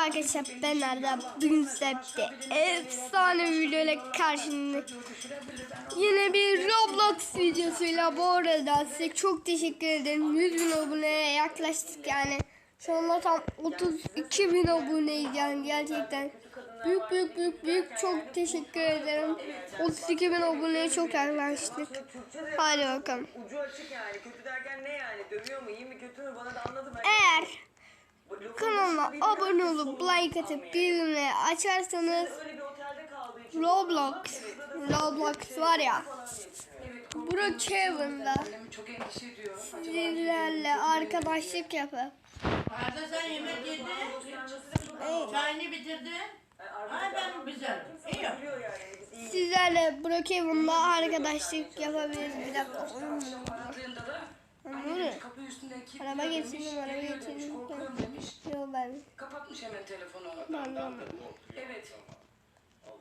Arkadaşlar ben Arda bugün size bir efsane bir video ile karşınızda Yine bir Roblox videosuyla bu arada size çok teşekkür ederim 100 bin aboneye yaklaştık yani Şu anda tam 32 bin aboneyiz yani gerçekten Büyük büyük büyük büyük çok teşekkür ederim 32 bin aboneye çok yaklaştık Hadi bakalım Ucu açık yani. Kötü derken ne yani? Dövüyor mu? iyi mi? Kötü mü? Bana da anladım. Eğer kanalıma abone olup like atıp bildirimleri açarsanız. Roblox, Roblox var ya, Brookhaven'da sizlerle arkadaşlık yapıp Arda sen yemek yedin. Çayını bitirdin. Ay ben güzel. İyi. sizlerle Brookhaven'da arkadaşlık yapabiliriz. Bir dakika. Anne demiş, kapı üstünde kilitli Araba getirdim, araba geliyor demiş, getirdim. Korkuyorum demiş. Yok ben. Kapatmış hemen telefonu. Tamam. Evet.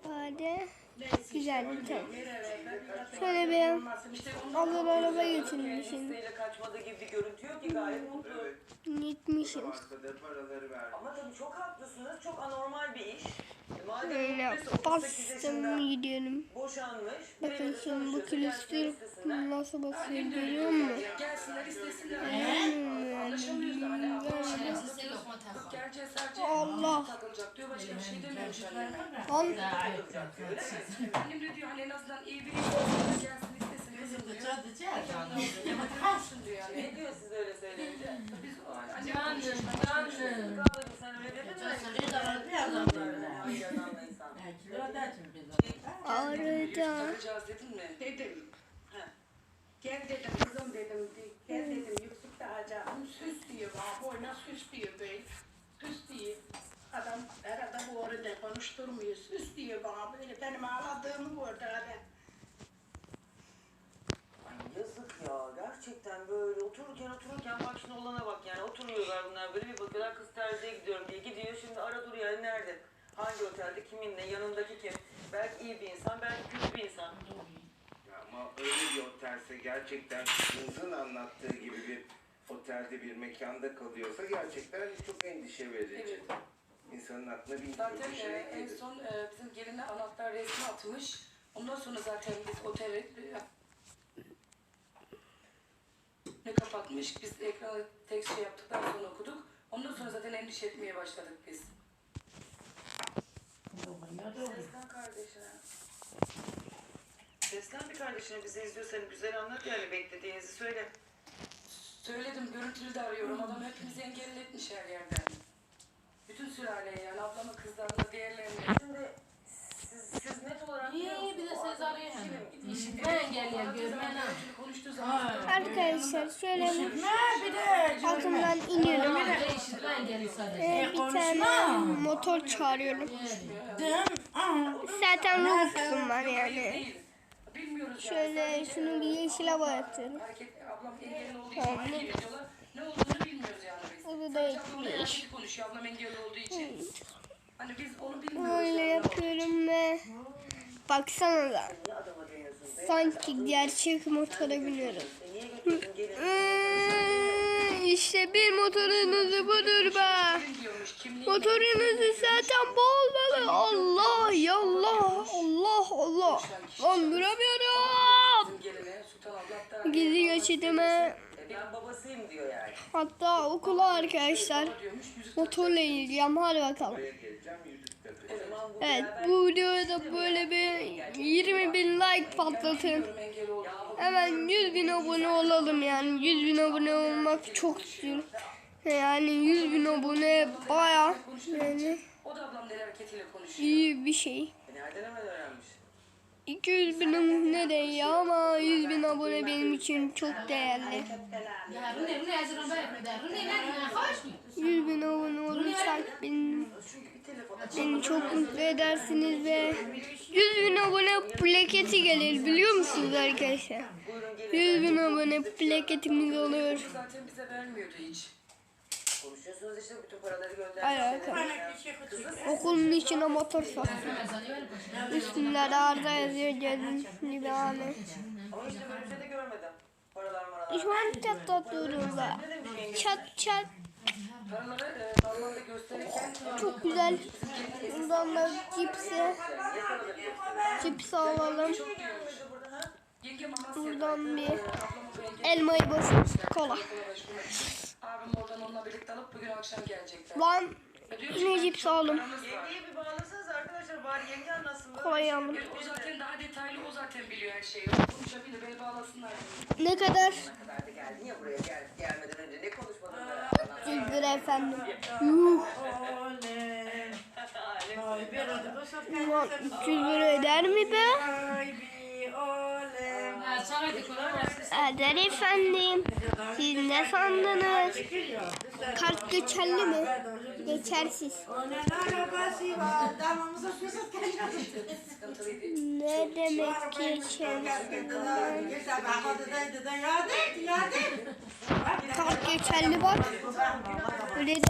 Hadi. Güzel tamam. İşte Şöyle bir alır araba. Listeyle kaçmadığı gibi bir görüntü yok ki gayet mutlu. Gitmişim. Ama tabii çok haklısınız. Çok anormal bir iş. E Böyle mutluysa 38 yaşında bastım gidiyorum. Bakın şimdi bu külüstür nasıl basıyor görüyor musun? Hmm, hani Allah. şey. Lan Annem de hani. Çadı çadı. Ne diyor siz öyle söyleyince? Biz o Canım canım. Sen öyle dedin mi? Sarıyı da var bir adam böyle. Kilo da için bir arada. Takacağız dedin mi? Dedim. Gel dedim kızım dedim. Gel dedim yüksek de acayip süs diyor. Boyuna süs diyor böyle. Süs diyor. Adam arada bu arada konuşturmuyor. Süs diyor bana böyle. Benim ağladığımı gördü adam. Ay yazık ya gerçekten böyle otururken otururken bak şimdi olana bak yani oturuyorlar bunlar böyle bir bakıyorlar kız terziye gidiyorum diye gidiyor şimdi ara dur yani nerede? Hangi otelde kiminle yanındaki kim? Belki iyi bir insan belki kötü bir insan. Ya Ama öyle bir otelse gerçekten kızınızın anlattığı gibi bir otelde bir mekanda kalıyorsa gerçekten çok endişe verici. Evet. İnsanın aklına bin Zaten türlü e, şey en gelir. son e, bizim geline anahtar resmi atmış. Ondan sonra zaten biz otele e, ne kapatmış. Biz ekrana tek şey yaptıktan sonra okuduk. Ondan sonra zaten endişe etmeye başladık biz. Seslen kardeşine. Seslen bir kardeşine bizi izliyorsan güzel anlat yani beklediğinizi söyle. Söyledim, görüntülü de arıyorum. Adam hepimizi engelletmiş her yerden. Bütün sülaleye yani ablamın kızlarına, diğerlerine. Şimdi siz, siz net olarak musunuz bir de mi gidiyor? İşitme engelliyor, görme Arkadaşlar şöyle altından iniyorum. Ee, bir tane motor çağırıyorum. Zaten Robux'um var yani. Şöyle şunu bir yeşile boyatıyorum. Tamam. O da için. Hani biz onu bilmiyoruz. Böyle yapıyorum ve baksana da sanki gerçek motora biniyorum. Ee, işte bir motorunuzu budur be. Motorunuzu zaten bu olmalı. Allah yallah Allah Allah. Lan duramıyorum. Gizli geçidime hatta okula arkadaşlar motorla ilgileyeceğim. Hadi bakalım. Evet bu videoya da böyle bir 20 bin like patlatın. Hemen 100 bin abone olalım yani 100 bin abone olmak çok istiyorum. Yani 100 bin abone baya yani iyi bir şey. E nereden hemen öğrenmiş? 200 bin ne değil ama 100 bin abone benim için çok değerli. Ya Rune beni çok mutlu edersiniz ve 100 bin abone plaketi gelir biliyor musunuz arkadaşlar? Buyurun gelin. 100 bin abone plaketimiz oluyor. Zaten bize vermiyordu hiç. Konuşuyorsunuz işte bütün paraları göndermişsiniz. Okulun içine motor soktum. Zani ver başına. Üstünde de Arda yazıyor gördüğünüz gibi hani. Ama işte böyle bir şey de görmedim. Paralar maralar. Şu an çat durumda. Ne demiş yenge? Çat çat Paraları Çok güzel. Buradan da cipsi. Cips alalım. Buradan bir elmayı boşuz. Kola. Abim oradan onunla birlikte alıp bugün akşam gelecekler. Lan yine cips aldım. Yengeyi bir bağlasanız arkadaşlar bari yenge şey aldım. yok. O zaten daha detaylı o zaten biliyor her şeyi. Konuşabilir beni bağlasınlar. Ne kadar? kadar da geldin ya buraya gel, gelmeden önce ne konuşmadın beraber? 100 lira efendim. Yuh. Ulan 300 lira eder mi be? Eder efendim. Siz ne sandınız? Kart geçerli mi? Geçersiz. Ne demek et. Kart geçerli bak. Öyle de.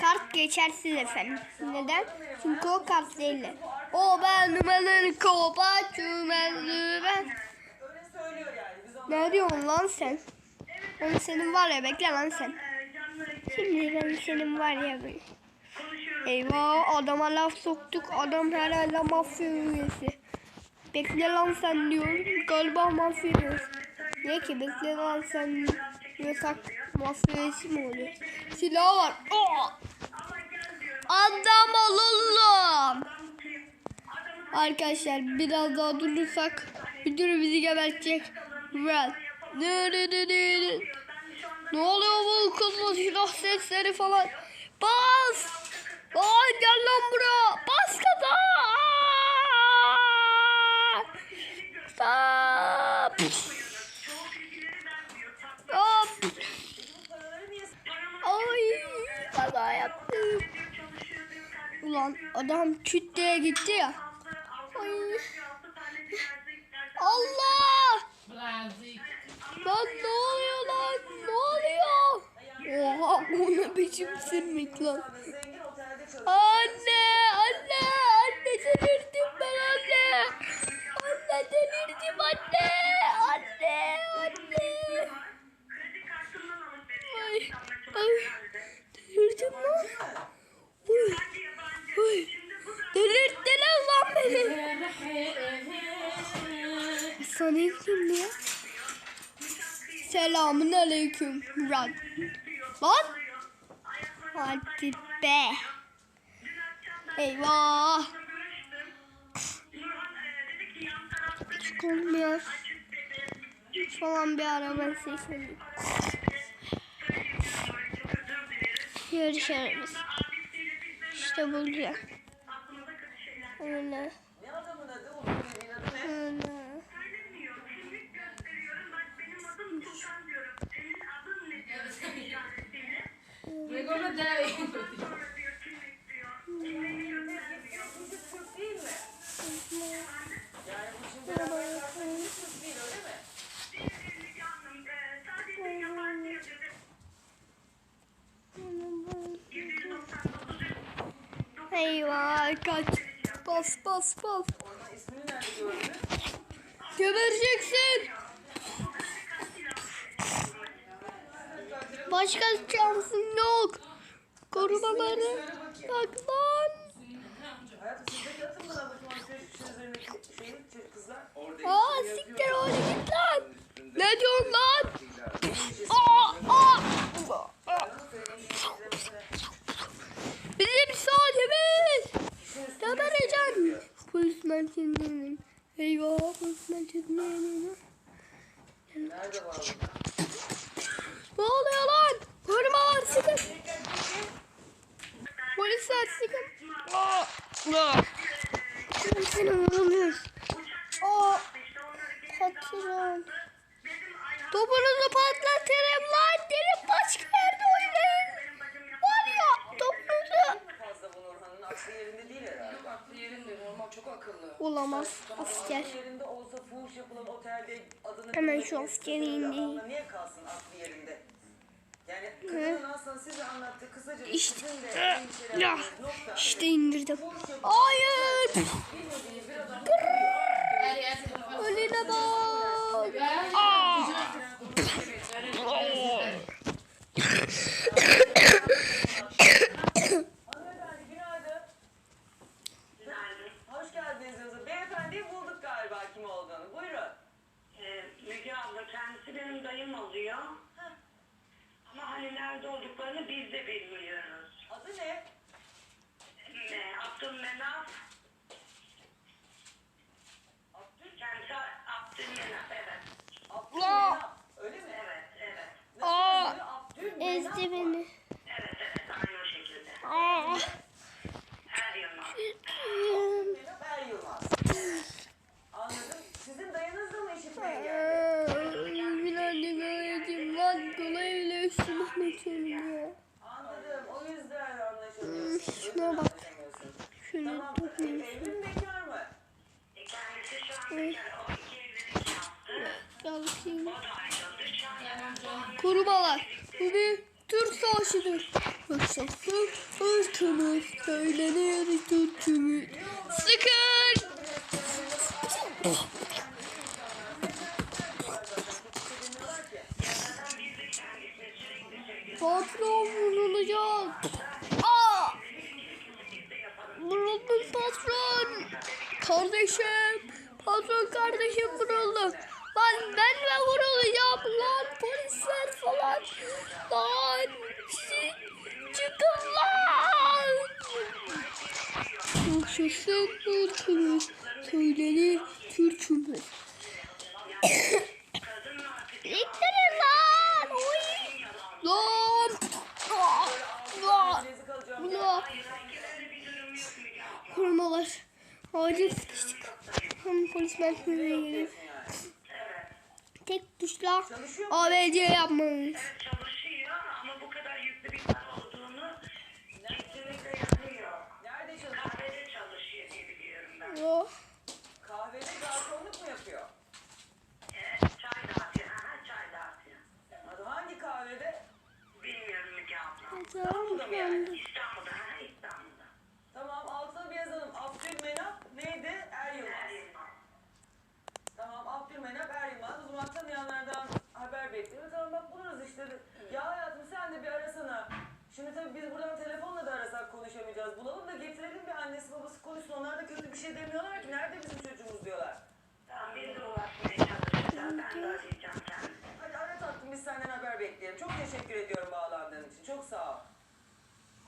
Kart geçersiz efendim. Neden? Çünkü o kart değil. O ben. Yani. Biz onu Ne diyorsun lan sen? Oğlum senin var ya bekle lan sen. Şimdi ben senin var ya böyle. Eyvah adama laf soktuk. Adam herhalde mafya üyesi. Bekle lan sen diyorum. Galiba mafya üyesi. Niye ki bekle lan sen diyorsak mafya üyesi mi oluyor? Silah var. Aa! Adam olalım. Arkadaşlar biraz daha durursak müdür bizi gebertecek. Well. Dü dü dü dü dü. Ne oluyor kızma silah sesleri falan. Bas. Aa gel lan buraya. Bas kaza. Stop. Stop. Ay kaza yaptım. Ulan adam küt diye gitti ya. Ay. Allah! Lan ne oluyor lan? Ne oluyor? Oha ne biçim sirmik lan. Anne! Anne! Anne delirdim ben anne! Anne delirdim anne! Anne! Anne! Ay! Ay! Delirdim lan! Uy! Uy! Delirttiler lan beni! Sana kim ya? Selamun aleyküm Murat. Lan! Hadi be. Eyvah. Hiç olmuyor. Falan bir araba sesi. Görüşürüz. İşte bulacağım. Öyle. Öyle. Öyle mi? Eyvah kaç. Bas bas bas. Orada ismini nerede gördün? Gebereceksin. Başka şansın yok. Korumaları. Bak lan. Hayatım siz de yatın bana bakayım alışveriş üzerindeki şeyi çocuk kızlar. Orada Aa ismi siktir yazıyor. oraya git lan. Üstünde Ne diyorsun lan? Bismillah. Aa aa. Nasıl söyleyeyim size Bizim saatimiz. Gebereceksin. Polis merkezinin. Eyvah polis merkezinin. Nerede var bu? Ne oluyor lan? Korumalar sıkın. Polisler sıkın. Aa, aa. Şimdi seni vuramıyoruz. Aa, patron. Topunuzu patlatırım lan. Gelin başka yerde oynayın. Var ya topunuzu. Fazla bu Nurhan'ın aklı yerinde değil herhalde. Yok aklı yerinde normal çok Olamaz asker. Hemen şu askeri yerinde? Yani İşte. Ya, işte indirdim. Hayır. Önüne bak. Aa. Hanımefendi günaydın. Hoş geldiniz Yıldız. Beyefendiyi bulduk galiba kim olduğunu. Buyurun. Ee, Müge abla kendisi benim dayım oluyor. Ama hani nerede olduklarını biz de bilmiyoruz. Adı ne? Ee, Abdülmenaf Abdül. kendisi Abdülmenaf evet. Abdülmenaf. Öyle mi? Evet evet. Nasıl Aa, yazılıyor? Abdülmenaf. Ezdi beni. Evet evet aynı o şekilde. Aa. Her yılmaz. Abdülmenaf Er Yılmaz. Anladım. Sizin dayınız da mı işitme engelli? Bir anne göreceğim lan kolay bile üstüme geçiyorum ya. Anladım. O yüzden anlaşamıyorsunuz. O Şuna bak. Şöyle Tamam. Evli mi bekar mı? E, kendisi şu an bekar. O iki evlilik yaptı. Yalçın. O da ayrıldı. Şu an yanımda. Korumalar. Bu bir Türk savaşıdır. Fırsatlı ırkımız söylenir Türk'ümüz. Söylüyoruz. Patron vurulacak. Aa! Vuruldum patron. Kardeşim. Patron kardeşim vuruldu. Lan ben de vurulacağım lan polisler falan. Lan siz çıkın lan. Yaşasın ülkemiz. Söylenir Türk'ümüz. İttirin lan. Oy. Lan. Kalacağım. Aa. Korumalar. Acil sıkıştık. Hem polis merkezine gelip tek tuşla ABC yapmamız. çalışıyor ama bu kadar yüklü bir para olduğunu kesinlikle yapıyor. Nerede çalışıyor? Kahvede çalışıyor diye Oh. Kahvede garsonluk mu yapıyor? Ee, çay dağıtıyor. Aha, çay dağıtıyor. Adı hangi kahvede? Bilmiyorum Müge abla. İstanbul'da mı yani? İstanbul'da. Ha, İstanbul'da. Tamam altına bir yazalım. Abdülmenap neydi? Er Yılmaz. Tamam Abdülmenap Er Yılmaz. O zaman tanıyanlardan haber bekliyor. Tamam bak buluruz işte. Ya hayatım sen de bir arasana. Şimdi tabii biz buradan telefonla konuşamayacağız. Bulalım da getirelim bir annesi babası konuşsun. Onlar da kötü bir şey demiyorlar ki. Nerede bizim çocuğumuz diyorlar. Tamam biz de ulaşmaya çalışacağız. Ben de arayacağım kendisini. Hadi ara tatlım biz senden haber bekleyelim. Çok teşekkür ediyorum bağlandığın için. Çok sağ ol.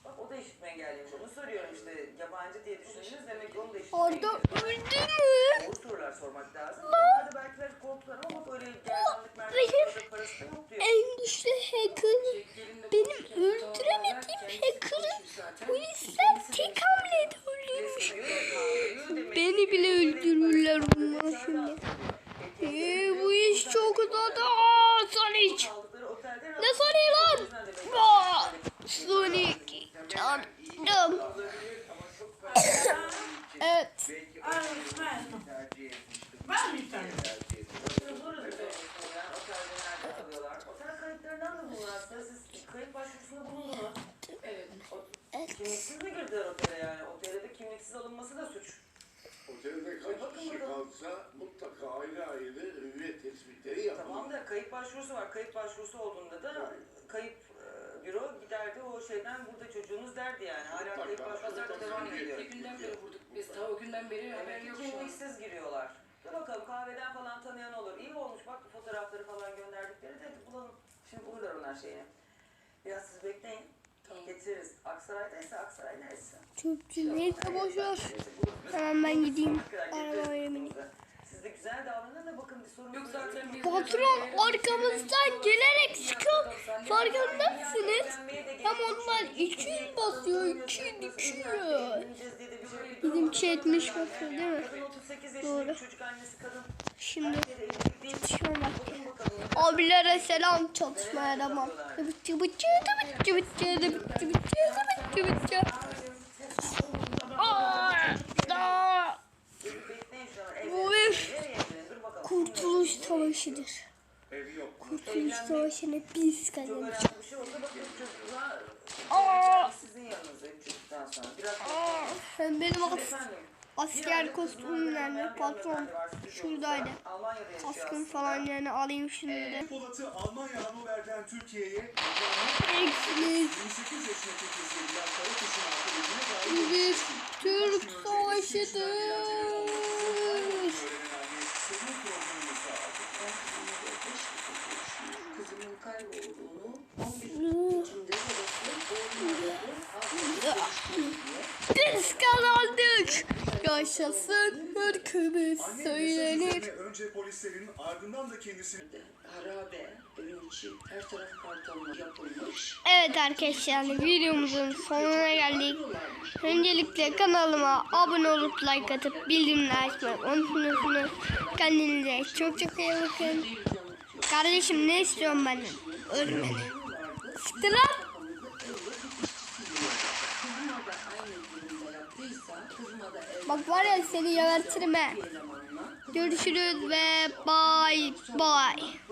Bak o da işitme engelliymiş. Onu soruyorum işte. Yabancı diye düşündünüz. Demek ki onu da işitme Orada öldü mü? Doğru sorular sormak lazım. Onlar da belki de korktular ama bak öyle gerdanlık merdanlık parası da yok diyor. En güçlü hacker. Benim öldüremediğim hacker'ı polisler tek hamlede öldürmüş. Beni bile öldürürler bunlar şimdi. Ee, bu iş çok uzadı. Aa, Sonic. Aldıkları otelde Ne Sonic lan? Aa, Sonic. Canım. Evet. Belki Ay, o ben. tercih etmiştim. Var mı bir tane? Tercih etmiştim. Buluruz bir tanesini ya. Otelde Otel kayıtlarından da aslında. Siz kayıt başvurusunda bulundunuz mu? Evet. Kimliksiz mi girdiler otele yani? Otelde de kimliksiz alınması da suç. Otelde kaç kişi kalsa mutlaka ayrı ayrı hüviyet tespitleri yapılır. Tamam da kayıp başvurusu var. Kayıp başvurusu olduğunda da kayıp e, büro giderdi o şeyden burada çocuğunuz derdi yani. Hala kayıp başvurusu da devam ediyor. Bir günden beri vurduk biz. Daha o günden beri haber Demek yok ki şu an. kimliksiz giriyorlar. Dur bakalım kahveden falan tanıyan olur. İyi olmuş bak fotoğrafları falan gönderdikleri de. Şimdi bulurlar onlar şeyini. Biraz siz bekleyin. Tamam. Getiririz. Aksaray'daysa Aksaray neresi? Çöpçü neyse boşver. Neyse, buluruz. Hemen ben gideyim. Bineyim. kızımıza. Siz de güzel davranın da bakın bir sorun Yok zaten biz... Patron arkamızdan gelerek sıkıp farkında mısınız? Hem onlar 200 basıyor 200 200. Bizimki 70 basıyor değil mi? Kadın 38 Doğru. yaşındaki çocuk annesi kadın. Şimdi Erkeğe de evlilik değil. çatışma vakti. Bakın bakalım. Abilere selam çatışmaya devam. Dıbıt dıbıt çı dıbıt dıbıt çı dıbıt dıbıt çı dıbıt dıbıt çı. Aa, aa, Bekleyin şu an. Bu bir kurtuluş savaşıdır. Kurtuluş savaşını biz şey çocuğa Aa. Aa, Hem benim asker kostümlerini patron şuradaydı. Aslında. falan yani alayım şimdi de. Polat'ı Almanya Hannover'den Türkiye'ye Eksiniz 28 yaşındaki kızı Bilal Karakuş'un akıbetine dair bir Türk savaşıdır. Öğrenen anne senin programımızda aldık. Kızımın kaybolduğunu 11 içinde Biz kazandık. Yaşasın ırkımız Anne söylenir. önce polislerin ardından da kendisini harabe, evin içi her taraf kartonla yapılmış. Evet arkadaşlar videomuzun sonuna geldik. Öncelikle kanalıma abone olup like atıp bildirimleri açmayı unutmuyorsunuz. Kendinize çok çok iyi bakın. Kardeşim ne istiyorum benden? Ölmeni. Siktir lan. Bak var ya seni gebertirim he. Görüşürüz ve bye bye.